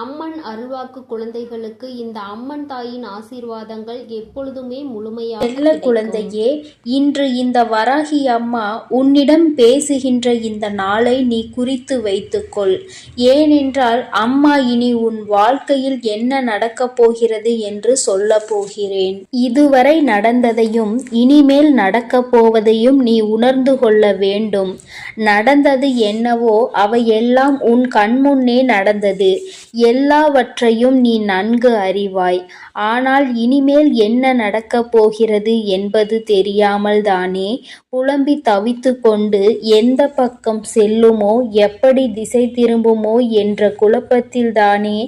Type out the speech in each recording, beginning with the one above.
அம்மன் அருள்வாக்கு குழந்தைகளுக்கு இந்த அம்மன் தாயின் ஆசீர்வாதங்கள் எப்பொழுதுமே முழுமையாக செல்ல கிடைக்கும். குழந்தையே இன்று இந்த வராகி அம்மா உன்னிடம் பேசுகின்ற இந்த நாளை நீ குறித்து வைத்துக்கொள். ஏனென்றால் அம்மா இனி உன் வாழ்க்கையில் என்ன நடக்கப் போகிறது என்று சொல்லப் போகிறேன். இதுவரை நடந்ததையும் இனிமேல் நடக்கப் போவதையும் நீ உணர்ந்து கொள்ள வேண்டும். நடந்தது என்னவோ அவையெல்லாம் உன் கண்முன்னே நடந்தது. எல்லாவற்றையும் நீ நன்கு அறிவாய். ஆனால் இனிமேல் என்ன நடக்கப் போகிறது என்பது தெரியாமல் தானே புலம்பி தவித்து கொண்டு எந்த பக்கம் செல்லுமோ எப்படி திசை திரும்புமோ என்ற குழப்பத்தில்தானே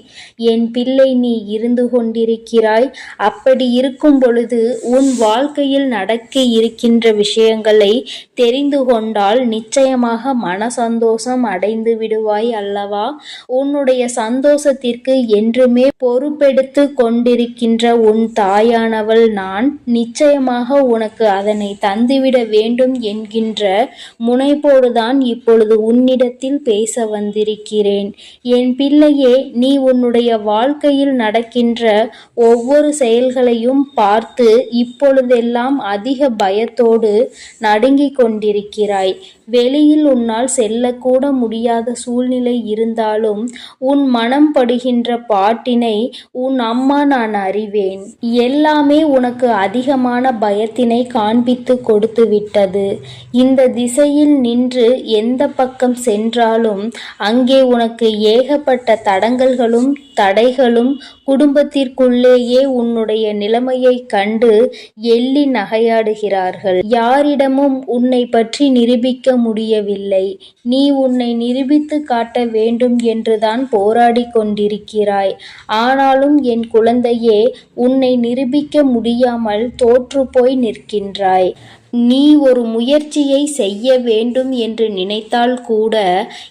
என் பிள்ளை நீ இருந்து கொண்டிருக்கிறாய். அப்படி இருக்கும் பொழுது உன் வாழ்க்கையில் நடக்க இருக்கின்ற விஷயங்களை தெரிந்து கொண்டால் நிச்சயமாக மன சந்தோஷம் அடைந்து விடுவாய் அல்லவா? உன்னுடைய சந்தோஷத்திற்கு என்றுமே பொறுப்பெடுத்து கொண்டிருக்கின்ற உன் தாயானவள் நான் நிச்சயமாக உனக்கு அதனை தந்துவிட வேண்டும். என்கின்ற முனைப்போடுதான் இப்பொழுது உன்னிடத்தில் பேச வந்திருக்கிறேன். என் பிள்ளையே நீ உன்னுடைய வாழ்க்கையில் நடக்கின்ற ஒவ்வொரு செயல்களையும் பார்த்து இப்பொழுதெல்லாம் அதிக பயத்தோடு நடுங்கிக் கொண்டிருக்கிறாய். வெளியில் உன்னால் செல்லக்கூட முடியாத சூழ்நிலை இருந்தாலும் உன் மனம் படுகின்ற பாட்டினை உன் அம்மா நான் அறிவேன். எல்லாமே உனக்கு அதிகமான பயத்தினை காண்பித்து கொடுத்து விட்டது. இந்த திசையில் நின்று எந்த பக்கம் சென்றாலும் அங்கே உனக்கு ஏகப்பட்ட தடங்கல்களும் தடைகளும் குடும்பத்திற்குள்ளேயே உன்னுடைய நிலைமையை கண்டு எள்ளி நகையாடுகிறார்கள். யாரிடமும் உன்னை பற்றி நிரூபிக்க முடியவில்லை. நீ உன்னை நிரூபித்து காட்ட வேண்டும் என்றுதான் போராடி கொண்டிருக்கிறாய். ஆனாலும் என் குழந்தையே உன்னை நிரூபிக்க முடியாமல் தோற்று போய் நிற்கின்றாய். நீ ஒரு முயற்சியை செய்ய வேண்டும் என்று நினைத்தால் கூட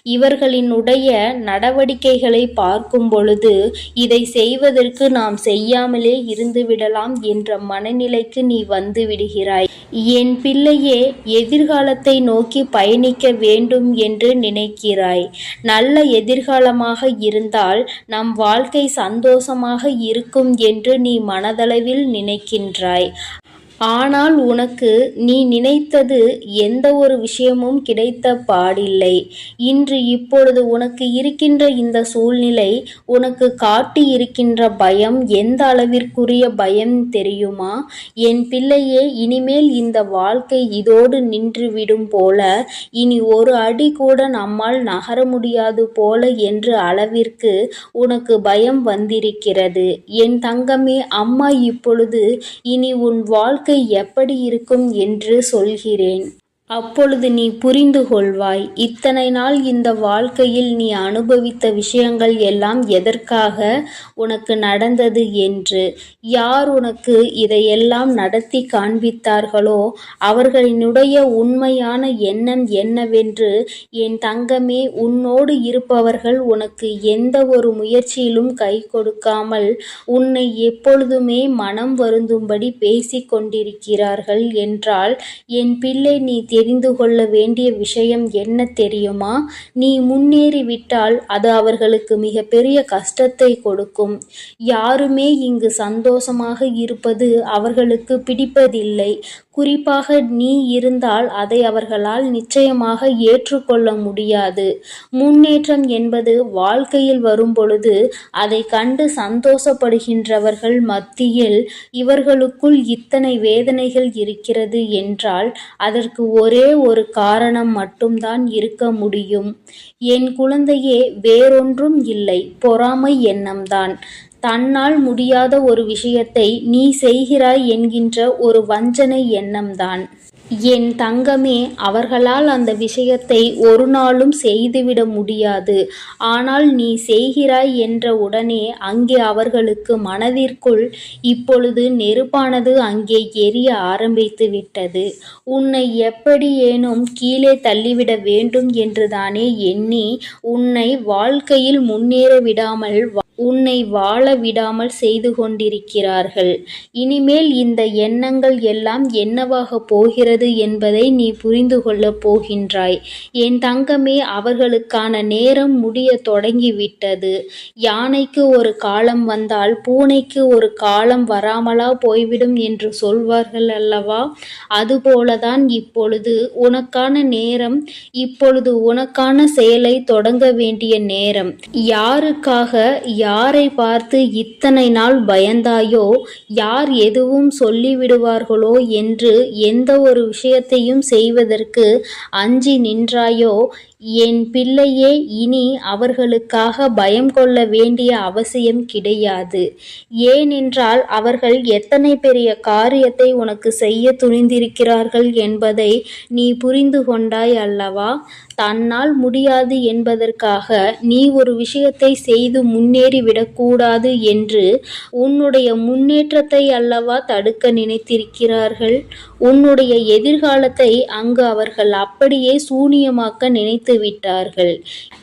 இவர்களினுடைய நடவடிக்கைகளை பார்க்கும் பொழுது இதை செய்வதற்கு நாம் செய்யாமலே இருந்துவிடலாம் என்ற மனநிலைக்கு நீ வந்து விடுகிறாய். என் பிள்ளையே எதிர்காலத்தை நோக்கி பயணிக்க வேண்டும் என்று நினைக்கிறாய். நல்ல எதிர்காலமாக இருந்தால் நம் வாழ்க்கை சந்தோஷமாக இருக்கும் என்று நீ மனதளவில் நினைக்கின்றாய். ஆனால் உனக்கு நீ நினைத்தது எந்த ஒரு விஷயமும் கிடைத்த பாடில்லை. இன்று இப்பொழுது உனக்கு இருக்கின்ற இந்த சூழ்நிலை உனக்கு காட்டி இருக்கின்ற பயம் எந்த அளவிற்குரிய பயம் தெரியுமா? என் பிள்ளையே இனிமேல் இந்த வாழ்க்கை இதோடு நின்றுவிடும் போல இனி ஒரு அடி கூட நம்மால் நகர முடியாது போல என்று அளவிற்கு உனக்கு பயம் வந்திருக்கிறது. என் தங்கமே அம்மா இப்பொழுது இனி உன் வாழ்க்கை எப்படி இருக்கும் என்று சொல்கிறேன். அப்பொழுது நீ புரிந்து கொள்வாய் இத்தனை நாள் இந்த வாழ்க்கையில் நீ அனுபவித்த விஷயங்கள் எல்லாம் எதற்காக உனக்கு நடந்தது என்று யார் உனக்கு இதையெல்லாம் நடத்தி காண்பித்தார்களோ அவர்களினுடைய உண்மையான எண்ணம் என்னவென்று என் தங்கமே உன்னோடு இருப்பவர்கள் உனக்கு எந்த ஒரு முயற்சியிலும் கை கொடுக்காமல் உன்னை எப்பொழுதுமே மனம் வருந்தும்படி பேசிக் கொண்டிருக்கிறார்கள் என்றால் என் பிள்ளை நீ தெரிந்து கொள்ள வேண்டிய விஷயம் என்ன தெரியுமா? நீ முன்னேறிவிட்டால் அது அவர்களுக்கு மிகப்பெரிய கஷ்டத்தை கொடுக்கும். யாருமே இங்கு சந்தோஷமாக இருப்பது அவர்களுக்கு பிடிப்பதில்லை. குறிப்பாக நீ இருந்தால் அதை அவர்களால் நிச்சயமாக ஏற்றுக்கொள்ள முடியாது. முன்னேற்றம் என்பது வாழ்க்கையில் வரும்பொழுது அதை கண்டு சந்தோஷப்படுகின்றவர்கள் மத்தியில் இவர்களுக்குள் இத்தனை வேதனைகள் இருக்கிறது என்றால் அதற்கு ஒரு ஒரே ஒரு காரணம் மட்டும்தான் இருக்க முடியும். என் குழந்தையே வேறொன்றும் இல்லை. பொறாமை எண்ணம்தான். தன்னால் முடியாத ஒரு விஷயத்தை நீ செய்கிறாய் என்கின்ற ஒரு வஞ்சனை எண்ணம்தான். என் தங்கமே அவர்களால் அந்த விஷயத்தை ஒரு நாளும் செய்துவிட முடியாது. ஆனால் நீ செய்கிறாய் என்ற உடனே அங்கே அவர்களுக்கு மனதிற்குள் இப்பொழுது நெருப்பானது அங்கே எரிய ஆரம்பித்து விட்டது. உன்னை எப்படியேனும் கீழே தள்ளிவிட வேண்டும் என்றுதானே எண்ணி உன்னை வாழ்க்கையில் முன்னேற விடாமல் உன்னை வாழ விடாமல் செய்து கொண்டிருக்கிறார்கள். இனிமேல் இந்த எண்ணங்கள் எல்லாம் என்னவாக போகிறது என்பதை நீ புரிந்து கொள்ளப் போகின்றாய். என் தங்கமே அவர்களுக்கான நேரம் முடிய தொடங்கிவிட்டது. யானைக்கு ஒரு காலம் வந்தால் பூனைக்கு ஒரு காலம் வராமலா போய்விடும் என்று சொல்வார்கள் அல்லவா? அதுபோலதான் இப்பொழுது உனக்கான நேரம் இப்பொழுது உனக்கான செயலை தொடங்க வேண்டிய நேரம். யாருக்காக யாரை பார்த்து இத்தனை நாள் பயந்தாயோ யார் எதுவும் சொல்லிவிடுவார்களோ என்று எந்த ஒரு விஷயத்தையும் செய்வதற்கு அஞ்சி நின்றாயோ என் பிள்ளையே இனி அவர்களுக்காக பயம் கொள்ள வேண்டிய அவசியம் கிடையாது. ஏனென்றால் அவர்கள் எத்தனை பெரிய காரியத்தை உனக்கு செய்ய துணிந்திருக்கிறார்கள் என்பதை நீ புரிந்து கொண்டாய் அல்லவா? தன்னால் முடியாது என்பதற்காக நீ ஒரு விஷயத்தை செய்து முன்னேறிவிடக்கூடாது என்று உன்னுடைய முன்னேற்றத்தை அல்லவா தடுக்க நினைத்திருக்கிறார்கள்? உன்னுடைய எதிர்காலத்தை அங்கு அவர்கள் அப்படியே சூனியமாக்க நினைத்து விட்டார்கள்.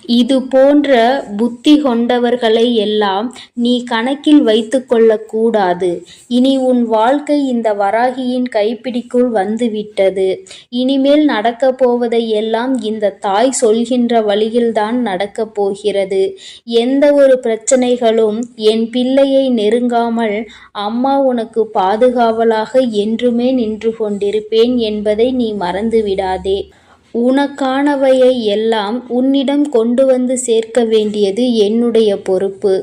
இது போன்ற புத்தி கொண்டவர்களை எல்லாம் நீ கணக்கில் வைத்து கொள்ளக்கூடாது. இனி உன் வாழ்க்கை இந்த வராகியின் கைப்பிடிக்குள் வந்துவிட்டது. இனிமேல் நடக்கப் போவதை எல்லாம் இந்த தாய் சொல்கின்ற வழியில்தான் நடக்கப் போகிறது. எந்த ஒரு பிரச்சனைகளும் என் பிள்ளையை நெருங்காமல் அம்மா உனக்கு பாதுகாவலாக என்றுமே நின்று கொண்டிருப்பேன் என்பதை நீ மறந்து விடாதே உனக்கானவையை எல்லாம் உன்னிடம் கொண்டு வந்து சேர்க்க வேண்டியது என்னுடைய பொறுப்பு.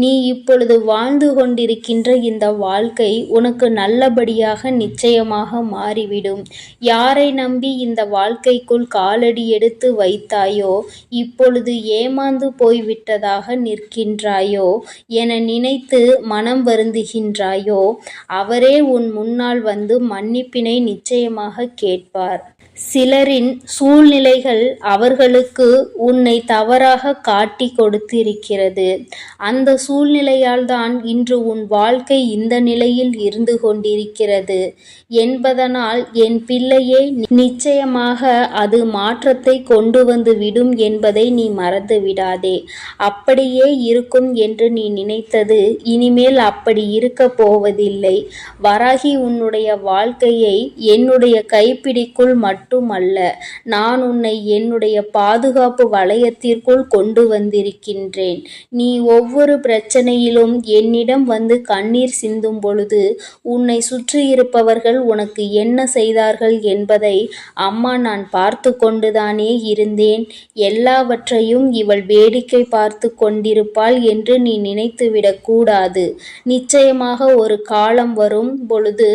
நீ இப்பொழுது வாழ்ந்து கொண்டிருக்கின்ற இந்த வாழ்க்கை உனக்கு நல்லபடியாக நிச்சயமாக மாறிவிடும். யாரை நம்பி இந்த வாழ்க்கைக்குள் காலடி எடுத்து வைத்தாயோ இப்பொழுது ஏமாந்து போய்விட்டதாக நிற்கின்றாயோ என நினைத்து மனம் வருந்துகின்றாயோ அவரே உன் முன்னால் வந்து மன்னிப்பினை நிச்சயமாக கேட்பார். சிலரின் சூழ்நிலைகள் அவர்களுக்கு உன்னை தவறாக காட்டி கொடுத்திருக்கிறது. அந்த சூழ்நிலையால் தான் இன்று உன் வாழ்க்கை இந்த நிலையில் இருந்து கொண்டிருக்கிறது. என்பதனால் என் பிள்ளையே நிச்சயமாக அது மாற்றத்தை கொண்டு வந்து விடும் என்பதை நீ மறந்து விடாதே. அப்படியே இருக்கும் என்று நீ நினைத்தது இனிமேல் அப்படி இருக்க போவதில்லை. வராகி உன்னுடைய வாழ்க்கையை என்னுடைய கைப்பிடிக்குள் மட்டுமல்ல நான் உன்னை என்னுடைய பாதுகாப்பு வளையத்திற்குள் கொண்டு வந்திருக்கின்றேன். நீ ஒவ்வொரு பிரச்சனையிலும் என்னிடம் வந்து கண்ணீர் சிந்தும் பொழுது உன்னை சுற்றி இருப்பவர்கள் உனக்கு என்ன செய்தார்கள் என்பதை அம்மா நான் பார்த்து கொண்டுதானே இருந்தேன். எல்லாவற்றையும் இவள் வேடிக்கை பார்த்து கொண்டிருப்பாள் என்று நீ நினைத்துவிடக் கூடாது. நிச்சயமாக ஒரு காலம் வரும் பொழுது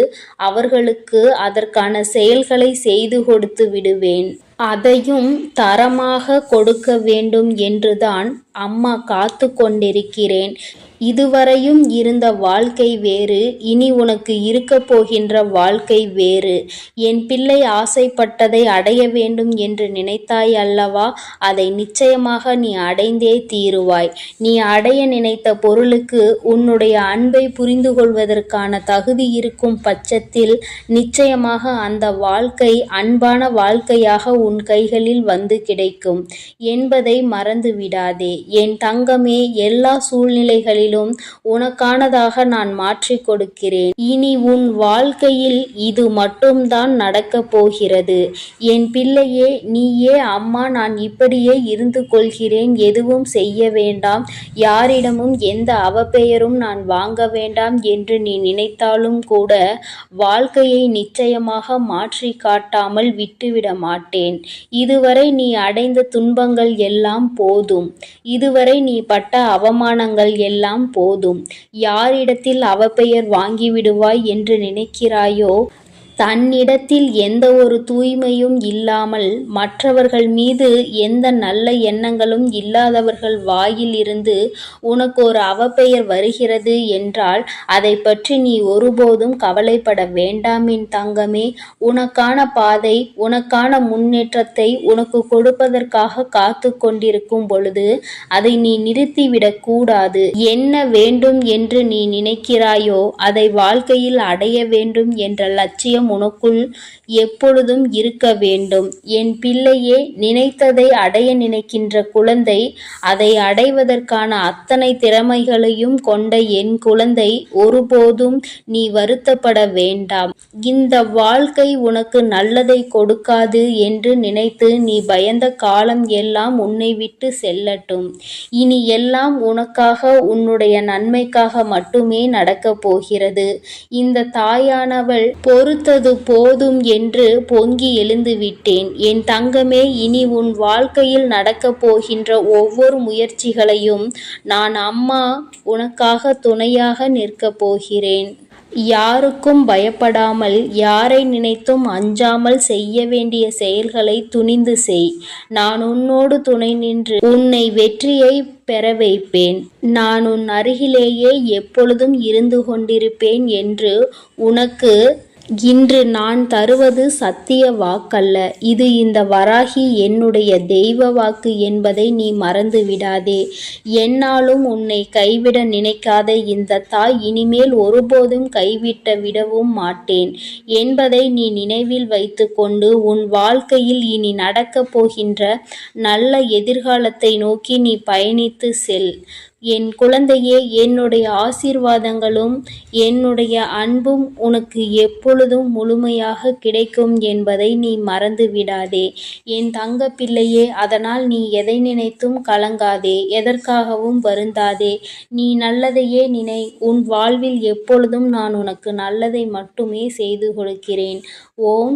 அவர்களுக்கு அதற்கான செயல்களை செய்து கொடு. கொடுத்து விடுவேன் அதையும் தரமாக கொடுக்க வேண்டும் என்றுதான் அம்மா காத்து கொண்டிருக்கிறேன். இதுவரையும் இருந்த வாழ்க்கை வேறு இனி உனக்கு இருக்க போகின்ற வாழ்க்கை வேறு. என் பிள்ளை ஆசைப்பட்டதை அடைய வேண்டும் என்று நினைத்தாய் அல்லவா? அதை நிச்சயமாக நீ அடைந்தே தீருவாய். நீ அடைய நினைத்த பொருளுக்கு உன்னுடைய அன்பை புரிந்து கொள்வதற்கான தகுதி இருக்கும் பட்சத்தில் நிச்சயமாக அந்த வாழ்க்கை அன்பான வாழ்க்கையாக உன் கைகளில் வந்து கிடைக்கும் என்பதை மறந்து விடாதே என் தங்கமே எல்லா சூழ்நிலைகளிலும் உனக்கானதாக நான் மாற்றிக் கொடுக்கிறேன். இனி உன் வாழ்க்கையில் இது மட்டும்தான் நடக்கப் போகிறது. என் பிள்ளையே நீயே அம்மா நான் இப்படியே இருந்து கொள்கிறேன். எதுவும் செய்ய வேண்டாம். யாரிடமும் எந்த அவப்பெயரும் நான் வாங்க வேண்டாம் என்று நீ நினைத்தாலும் கூட வாழ்க்கையை நிச்சயமாக மாற்றி காட்டாமல் விட்டுவிட மாட்டேன். இதுவரை நீ அடைந்த துன்பங்கள் எல்லாம் போதும். இதுவரை நீ பட்ட அவமானங்கள் எல்லாம் போதும். யாரிடத்தில் அவப்பெயர் வாங்கிவிடுவாய் என்று நினைக்கிறாயோ தன்னிடத்தில் எந்த ஒரு தூய்மையும் இல்லாமல் மற்றவர்கள் மீது எந்த நல்ல எண்ணங்களும் இல்லாதவர்கள் வாயில் இருந்து உனக்கு ஒரு அவப்பெயர் வருகிறது என்றால் அதை பற்றி நீ ஒருபோதும் கவலைப்பட வேண்டாம் என் தங்கமே. உனக்கான பாதை உனக்கான முன்னேற்றத்தை உனக்கு கொடுப்பதற்காக காத்து கொண்டிருக்கும் பொழுது அதை நீ நிறுத்திவிடக் கூடாது. என்ன வேண்டும் என்று நீ நினைக்கிறாயோ அதை வாழ்க்கையில் அடைய வேண்டும் என்ற லட்சியம் தைரியம் உனக்குள் எப்பொழுதும் இருக்க வேண்டும். என் பிள்ளையே நினைத்ததை அடைய நினைக்கின்ற குழந்தை அதை அடைவதற்கான அத்தனை திறமைகளையும் கொண்ட என் குழந்தை ஒருபோதும் நீ வருத்தப்பட வேண்டாம். இந்த வாழ்க்கை உனக்கு நல்லதை கொடுக்காது என்று நினைத்து நீ பயந்த காலம் எல்லாம் உன்னை விட்டு செல்லட்டும். இனி எல்லாம் உனக்காக உன்னுடைய நன்மைக்காக மட்டுமே நடக்கப் போகிறது. இந்த தாயானவள் பொறுத்தது போதும் என்று பொங்கி எழுந்துவிட்டேன். என் தங்கமே இனி உன் வாழ்க்கையில் நடக்கப் போகின்ற ஒவ்வொரு முயற்சிகளையும் நான் அம்மா உனக்காக துணையாக நிற்கப் போகிறேன். யாருக்கும் பயப்படாமல் யாரை நினைத்தும் அஞ்சாமல் செய்ய வேண்டிய செயல்களை துணிந்து செய். நான் உன்னோடு துணை நின்று உன்னை வெற்றியை பெற வைப்பேன். நான் உன் அருகிலேயே எப்பொழுதும் இருந்து கொண்டிருப்பேன் என்று உனக்கு இன்று நான் தருவது சத்திய வாக்கல்ல. இது இந்த வராகி என்னுடைய தெய்வ வாக்கு என்பதை நீ மறந்து விடாதே. என்னாலும் உன்னை கைவிட நினைக்காத இந்த தாய் இனிமேல் ஒருபோதும் கைவிட்ட விடவும் மாட்டேன். என்பதை நீ நினைவில் வைத்துக்கொண்டு உன் வாழ்க்கையில் இனி நடக்கப் போகின்ற நல்ல எதிர்காலத்தை நோக்கி நீ பயணித்து செல். என் குழந்தையே என்னுடைய ஆசீர்வாதங்களும் என்னுடைய அன்பும் உனக்கு எப்பொழுதும் முழுமையாக கிடைக்கும் என்பதை நீ மறந்து விடாதே. என் தங்க பிள்ளையே அதனால் நீ எதை நினைத்தும் கலங்காதே எதற்காகவும் வருந்தாதே. நீ நல்லதையே நினை உன் வாழ்வில் எப்பொழுதும் நான் உனக்கு நல்லதை மட்டுமே செய்து கொடுக்கிறேன். ஓம்